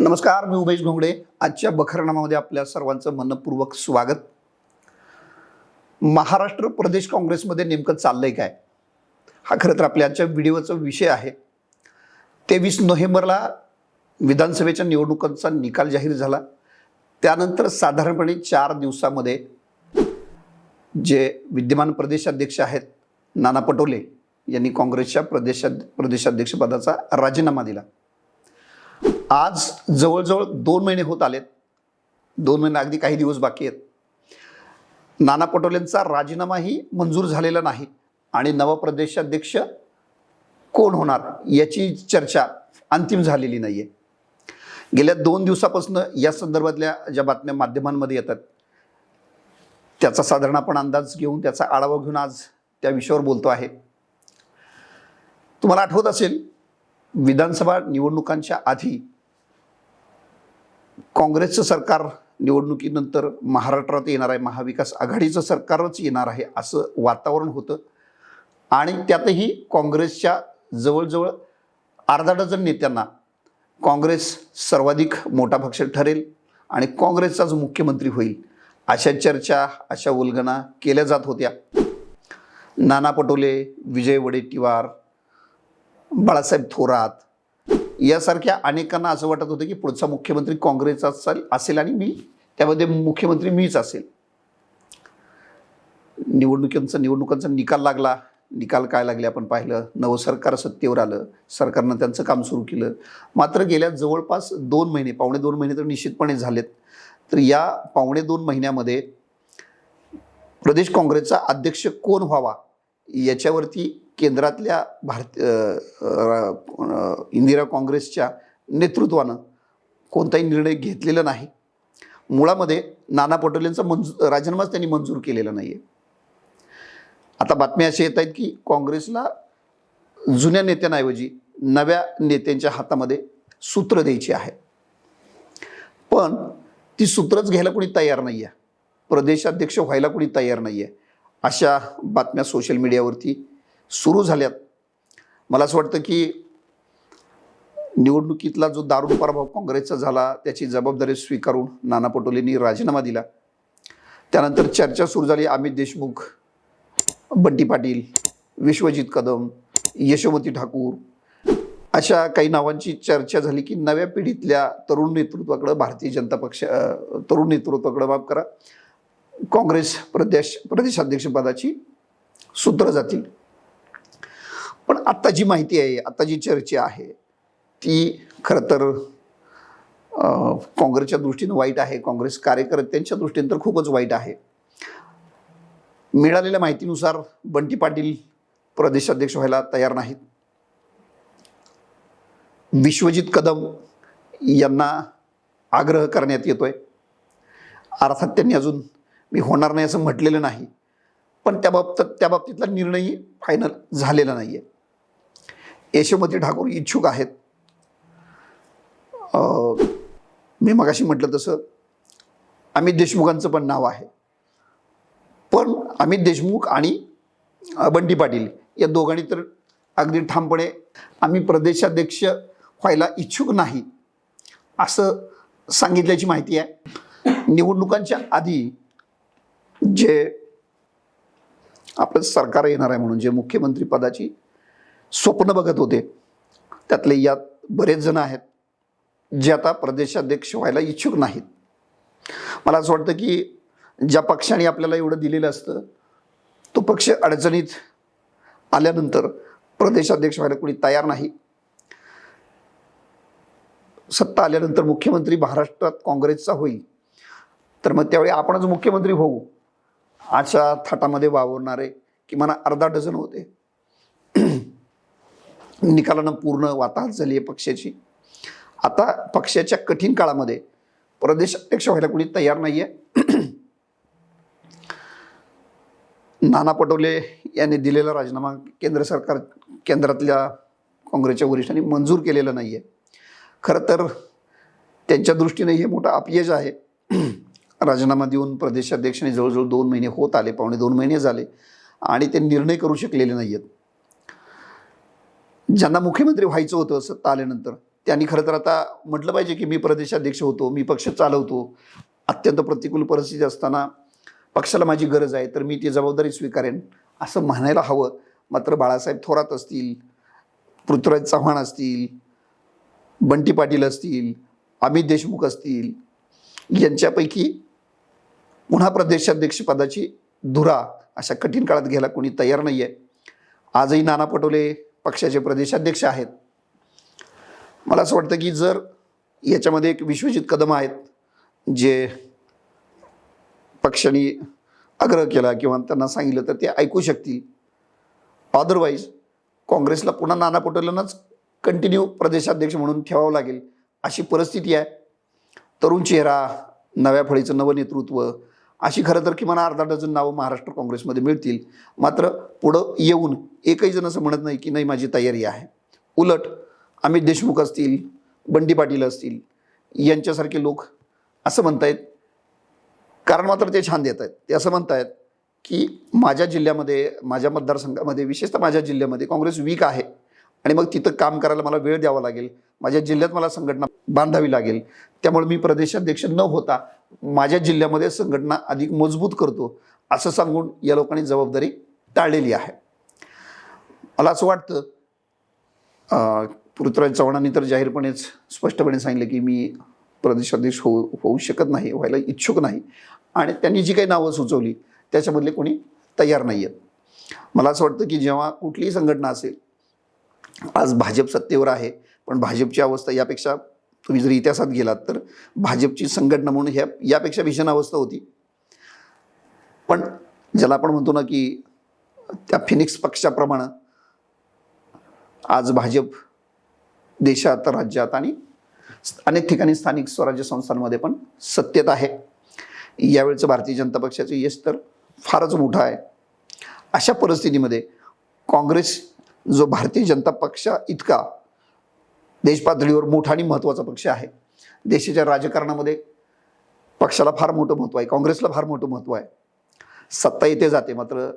नमस्कार मी उमेश घोंगडे. आजच्या बखरनामामध्ये आपल्या सर्वांचं मनपूर्वक स्वागत. महाराष्ट्र प्रदेश काँग्रेसमध्ये नेमकं चाललंय काय? हा खरं तर आपल्या आजच्या व्हिडिओचा विषय आहे. तेवीस नोव्हेंबरला विधानसभेच्या निवडणुकांचा निकाल जाहीर झाला. त्यानंतर साधारणपणे चार दिवसामध्ये जे विद्यमान प्रदेशाध्यक्ष आहेत नाना पटोले यांनी काँग्रेसच्या प्रदेशा प्रदेशाध्यक्षपदाचा राजीनामा दिला. आज जवळजवळ दोन महिने होत आलेत. दोन महिने अगदी काही दिवस बाकी आहेत. नाना पटोलेंचा राजीनामाही मंजूर झालेला नाही आणि नवा प्रदेशाध्यक्ष कोण होणार याची चर्चा अंतिम झालेली नाही आहे गेल्या दोन दिवसापासून या संदर्भातल्या ज्या बातम्या माध्यमांमध्ये येतात त्याचा साधारण आपण अंदाज घेऊन त्याचा आढावा घेऊन आज त्या विषयावर बोलतो आहे. तुम्हाला आठवत असेल विधानसभा निवडणुकांच्या आधी काँग्रेसचं सरकार निवडणुकीनंतर महाराष्ट्रात येणार आहे महाविकास आघाडीचं सरकारच येणार आहे असं वातावरण होतं. आणि त्यातही काँग्रेसच्या जवळजवळ अर्धा डझन नेत्यांना काँग्रेस सर्वाधिक मोठा पक्ष ठरेल आणि काँग्रेसचाच मुख्यमंत्री होईल अशा चर्चा अशा उल्गना केल्या जात होत्या. नाना पटोले विजय वडेट्टीवार बाळासाहेब थोरात यासारख्या अनेकांना असं वाटत होतं की पुढचा मुख्यमंत्री काँग्रेसचा असेल असेल आणि मी त्यामध्ये मुख्यमंत्री मीच असेल. निवडणुकींचा निवडणुकांचा निकाल लागला. निकाल काय लागले आपण पाहिलं? नवं सरकार सत्तेवर आलं. सरकारनं त्यांचं काम सुरू केलं. मात्र गेल्या जवळपास दोन महिने पावणे दोन महिने तर निश्चितपणे झालेत. तर या पावणे दोन महिन्यामध्ये प्रदेश काँग्रेसचा अध्यक्ष कोण व्हावा? याच्यावरती केंद्रातल्या भारत इंदिरा काँग्रेसच्या नेतृत्वानं कोणताही निर्णय घेतलेला नाही. मुळामध्ये नाना पटोलेंचा मंजू राजीनामाच त्यांनी मंजूर केलेला नाही आहे आता बातम्या अशा येत आहेत की काँग्रेसला जुन्या नेत्यांऐवजी नव्या नेत्यांच्या हातामध्ये सूत्र द्यायची आहे. पण ती सूत्रच घ्यायला कोणी तयार नाही आहे प्रदेशाध्यक्ष व्हायला कोणी तयार नाही आहे अशा बातम्या सोशल मीडियावरती सुरू झाल्यात. मला असं वाटतं की निवडणुकीतला जो दारुण पराभव काँग्रेसचा झाला त्याची जबाबदारी स्वीकारून नाना पटोलेंनी राजीनामा दिला. त्यानंतर चर्चा सुरू झाली. अमित देशमुख बंटी पाटील विश्वजित कदम यशोमती ठाकूर अशा काही नावांची चर्चा झाली की नव्या पिढीतल्या तरुण नेतृत्वाकडं भारतीय जनता पक्ष तरुण नेतृत्वाकडं माफ करा. काँग्रेस प्रदेश प्रदेशाध्यक्षपदाची सूत्र जातील. पण आत्ता जी माहिती आहे आत्ता जी चर्चा आहे ती खरं तर काँग्रेसच्या दृष्टीनं वाईट आहे. काँग्रेस कार्यकर्त्यांच्या दृष्टीनं तर खूपच वाईट आहे. मिळालेल्या माहितीनुसार बंटी पाटील प्रदेशाध्यक्ष व्हायला तयार नाहीत. विश्वजित कदम यांना आग्रह करण्यात येतोय. अर्थात त्यांनी अजून मी होणार नाही असं म्हटलेलं नाही. पण त्या बाबतीत त्या बाबतीतला निर्णयही फायनल झालेला नाही आहे यशोमती ठाकूर इच्छुक आहेत. मी मगाशी म्हटलं तसं अमित देशमुखांचं पण नाव आहे. पण अमित देशमुख आणि बंटी पाटील या दोघांनी तर अगदी ठामपणे आम्ही प्रदेशाध्यक्ष व्हायला इच्छुक नाही असं सांगितल्याची माहिती आहे. निवडणुकांच्या आधी जे आपलं सरकार येणार आहे म्हणून जे मुख्यमंत्री पदाची स्वप्न बघत होते त्यातले यात बरेच जण आहेत जे आता प्रदेशाध्यक्ष व्हायला इच्छुक नाहीत. मला असं वाटतं की ज्या पक्षाने आपल्याला एवढं दिलेलं असतं तो पक्ष अडचणीत आल्यानंतर प्रदेशाध्यक्ष व्हायला कोणी तयार नाही. सत्ता आल्यानंतर मुख्यमंत्री महाराष्ट्रात काँग्रेसचा होईल. तर मग त्यावेळी आपणच मुख्यमंत्री होऊ. अशा थाटामध्ये वावरणारे किमान अर्धा डझन होते. निकालानं पूर्ण वाताहत झाली आहे पक्षाची. आता पक्षाच्या कठीण काळामध्ये प्रदेश अध्यक्ष व्हायला कोणी तयार नाही आहे नाना पटोले यांनी दिलेला राजीनामा केंद्र सरकार केंद्रातल्या काँग्रेसच्या वरिष्ठांनी मंजूर केलेला नाही आहे खरं तर त्यांच्या दृष्टीने हे मोठं अपयश आहे. राजीनामा देऊन प्रदेशाध्यक्षाने जवळजवळ दोन महिने होत आले पावणे दोन महिने झाले आणि ते निर्णय करू शकलेले नाही आहेत ज्यांना मुख्यमंत्री व्हायचं होतं सत्ता आल्यानंतर त्यांनी खरं तर आता म्हटलं पाहिजे की मी प्रदेशाध्यक्ष होतो मी पक्ष चालवतो. अत्यंत प्रतिकूल परिस्थिती असताना पक्षाला माझी गरज आहे तर मी ती जबाबदारी स्वीकारेन असं म्हणायला हवं. मात्र बाळासाहेब थोरात असतील पृथ्वीराज चव्हाण असतील बंटी पाटील असतील अमित देशमुख असतील यांच्यापैकी पुन्हा प्रदेशाध्यक्षपदाची धुरा अशा कठीण काळात घ्यायला कोणी तयार नाही आहे आजही नाना पटोले पक्षाचे प्रदेशाध्यक्ष आहेत. मला असं वाटतं की जर याच्यामध्ये एक विश्वजित कदम आहेत जे पक्षाने आग्रह केला किंवा त्यांना सांगितलं तर ते ऐकू शकतील. अदरवाईज काँग्रेसला पुन्हा नाना पटोलेंनाच कंटिन्यू प्रदेशाध्यक्ष म्हणून ठेवावं लागेल अशी परिस्थिती आहे. तरुण चेहरा नव्या फळीचं नवं नेतृत्व अशी खरं तर किमान अर्धा डझन नावं महाराष्ट्र काँग्रेसमध्ये मिळतील. मात्र पुढं येऊन एकही जण असं म्हणत नाही की नाही माझी तयारी आहे. उलट अमित देशमुख असतील बंडी पाटील असतील यांच्यासारखे लोक असं म्हणतायत. कारण मात्र ते छान देत आहेत ते असं म्हणतायत की माझ्या जिल्ह्यामध्ये माझ्या मतदारसंघामध्ये विशेषतः माझ्या जिल्ह्यामध्ये काँग्रेस वीक आहे. आणि मग तिथं काम करायला मला वेळ द्यावा लागेल. माझ्या जिल्ह्यात मला संघटना बांधावी लागेल. त्यामुळे मी प्रदेशाध्यक्ष न होता माझ्या जिल्ह्यामध्ये संघटना अधिक मजबूत करतो असं सांगून या लोकांनी जबाबदारी टाळलेली आहे. मला असं वाटतं पृथ्वीराज चव्हाणांनी तर जाहीरपणेच स्पष्टपणे सांगितलं की मी प्रदेशाध्यक्ष होऊ होऊ शकत नाही व्हायला इच्छुक नाही. आणि त्यांनी जी काही नावं सुचवली त्याच्यामधले कोणी तयार नाही आहेत मला असं वाटतं की जेव्हा कुठलीही संघटना असेल आज भाजप सत्तेवर आहे पण भाजपची अवस्था यापेक्षा तुम्ही जर इतिहासात गेलात तर भाजपची संघटना म्हणून ह्या यापेक्षा भीषण अवस्था होती. पण ज्याला आपण म्हणतो ना की त्या फिनिक्स पक्षाप्रमाणे आज भाजप देशात राज्यात आणि अनेक ठिकाणी स्थानिक स्वराज्य संस्थांमध्ये पण सत्तेत आहे. यावेळचं भारतीय जनता पक्षाचं यश तर फारच मोठं आहे. अशा परिस्थितीमध्ये काँग्रेस जो भारतीय जनता पक्षा इतका देशपातळीवर मोठा आणि महत्त्वाचा पक्ष आहे. देशाच्या राजकारणामध्ये पक्षाला फार मोठं महत्त्व आहे काँग्रेसला फार मोठं महत्त्व आहे. सत्ता येते जाते मात्र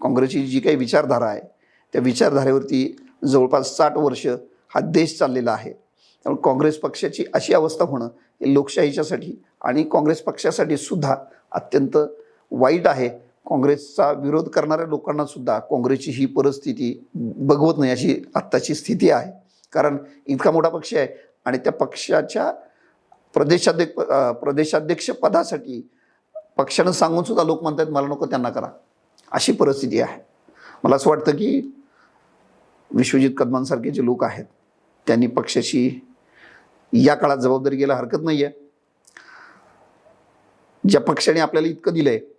काँग्रेसची जी काही विचारधारा आहे त्या विचारधारेवरती जवळपास साठ वर्ष हा देश चाललेला आहे. त्यामुळे काँग्रेस पक्षाची अशी अवस्था होणं हे लोकशाहीच्यासाठी आणि काँग्रेस पक्षासाठी सुद्धा अत्यंत वाईट आहे. काँग्रेसचा विरोध करणाऱ्या लोकांना सुद्धा काँग्रेसची ही परिस्थिती बघवत नाही अशी आत्ताची स्थिती आहे. कारण इतका मोठा पक्ष आहे. आणि त्या पक्षाच्या प्रदेशाध्यक्ष प्रदेशाध्यक्षपदासाठी प्रदेशाध्यक्ष पदासाठी पक्षानं सांगून सुद्धा लोक म्हणतात मला नको त्यांना करा. अशी परिस्थिती आहे. मला असं वाटतं की विश्वजित कदमांसारखे जे लोक आहेत त्यांनी पक्षाशी या काळात जबाबदारी घ्यायला हरकत नाही आहे ज्या पक्षाने आपल्याला इतकं दिलं आहे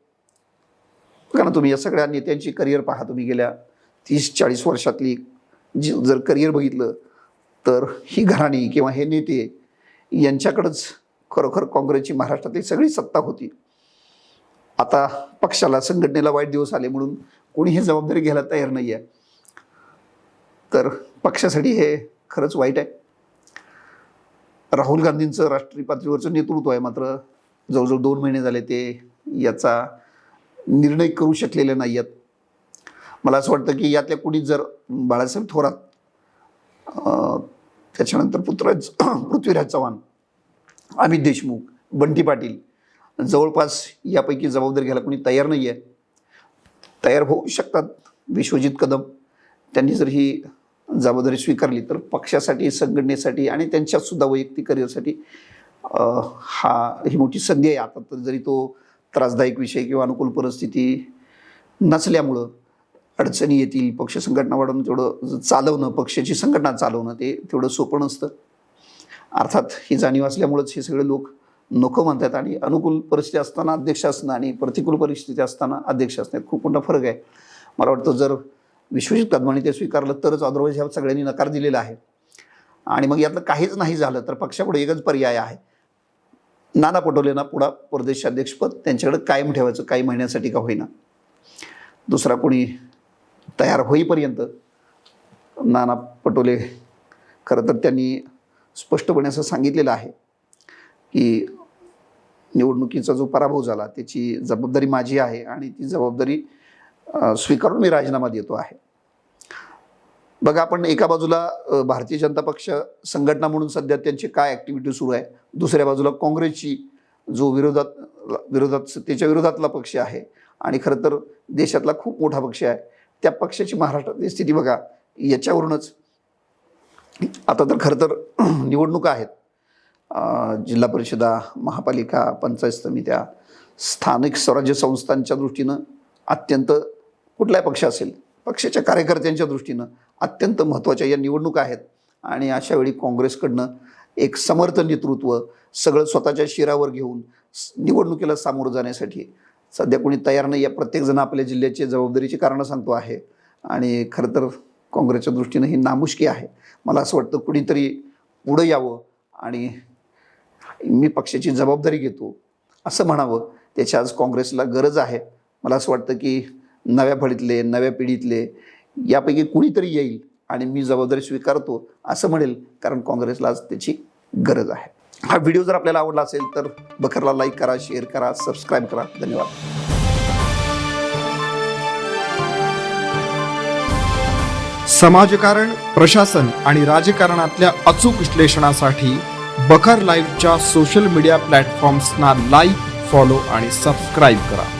तुम्ही या सगळ्या नेत्यांची करिअर पहा तुम्ही गेल्या तीस चाळीस वर्षातली जी जर करिअर बघितलं तर ही घराणी किंवा हे नेते यांच्याकडंच खरोखर काँग्रेसची महाराष्ट्रातली सगळी सत्ता होती. आता पक्षाला संघटनेला वाईट दिवस आले म्हणून कोणी ही जबाबदारी घ्यायला तयार नाही आहे तर पक्षासाठी हे खरंच वाईट आहे. राहुल गांधींचं राष्ट्रीय पातळीवरचं नेतृत्व आहे मात्र जवळजवळ दोन महिने झाले ते याचा निर्णय करू शकलेले नाही आहेत मला असं वाटतं की यातल्या कुणी जर बाळासाहेब थोरात त्याच्यानंतर पुत्रराज पृथ्वीराज चव्हाण अमित देशमुख बंटी पाटील. जवळपास यापैकी जबाबदारी घ्यायला कोणी तयार नाही आहे तयार होऊ शकतात विश्वजित कदम. त्यांनी जर ही जबाबदारी स्वीकारली तर पक्षासाठी संघटनेसाठी आणि त्यांच्यातसुद्धा वैयक्तिक करिअरसाठी हा ही मोठी संधी आहे. आता तर जरी तो त्रासदायक विषय किंवा अनुकूल परिस्थिती नसल्यामुळं अडचणी येतील पक्ष संघटना वाढवून तेवढं चालवणं पक्षाची संघटना चालवणं ते तेवढं सोपं नसतं. अर्थात ही जाणीव असल्यामुळंच हे सगळे लोक नको म्हणतात आणि अनुकूल परिस्थिती असताना अध्यक्ष असणं आणि प्रतिकूल परिस्थिती असताना अध्यक्ष असणं खूप मोठा फरक आहे. मला वाटतं जर विश्वजित कदमाने ते स्वीकारलं तरच अदरवाईज ह्या सगळ्यांनी नकार दिलेला आहे. आणि मग यातलं काहीच नाही झालं तर पक्षापुढे एकच पर्याय आहे. नाना पटोलेंना पुढा प्रदेशाध्यक्षपद त्यांच्याकडे कायम ठेवायचं काही महिन्यासाठी का होईना. दुसरा कोणी तयार होईपर्यंत नाना पटोले खरं तर त्यांनी स्पष्टपणे असं सांगितलेलं आहे की निवडणुकीचा जो पराभव झाला त्याची जबाबदारी माझी आहे आणि ती जबाबदारी स्वीकारून मी राजीनामा देतो आहे. बघा आपण एका बाजूला भारतीय जनता पक्ष संघटना म्हणून सध्या त्यांची काय ॲक्टिव्हिटी सुरू आहे दुसऱ्या बाजूला काँग्रेसची जो विरोधात विरोधात त्याच्या विरोधातला पक्ष आहे आणि खरं तर देशातला खूप मोठा पक्ष आहे. त्या पक्षाची महाराष्ट्रातली स्थिती बघा याच्यावरूनच. आता तर खरं तर निवडणुका आहेत. जिल्हा परिषदा महापालिका पंचायत समित्या स्थानिक स्वराज्य संस्थांच्या दृष्टीनं अत्यंत कुठलाही पक्ष असेल पक्षाच्या कार्यकर्त्यांच्या दृष्टीनं अत्यंत महत्त्वाच्या या निवडणुका आहेत. आणि अशा वेळी काँग्रेसकडनं एक समर्थ नेतृत्व सगळं स्वतःच्या शिरावर घेऊन निवडणुकीला सामोरं जाण्यासाठी सध्या कोणी तयार नाही या प्रत्येकजण आपल्या जिल्ह्याची जबाबदारीची कारणं सांगतो आहे. आणि खरं तर काँग्रेसच्या दृष्टीनं ही नामुष्की आहे. मला असं वाटतं कुणीतरी पुढं यावं आणि मी पक्षाची जबाबदारी घेतो असं म्हणावं. त्याची आज काँग्रेसला गरज आहे. मला असं वाटतं की नव्या फळीतले नव्या पिढीतले यापैकी कुणीतरी येईल आणि मी जबाबदारी स्वीकारतो असं म्हणेल कारण काँग्रेसला आज त्याची गरज आहे. हा व्हिडिओ जर आपल्याला आवडला असेल तर बखरला लाईक करा शेअर करा सबस्क्राईब करा. धन्यवाद. समाजकारण प्रशासन आणि राजकारणातल्या अचूक विश्लेषणासाठी बखर लाईव्हच्या सोशल मीडिया प्लॅटफॉर्म्सना लाईक फॉलो आणि सबस्क्राईब करा.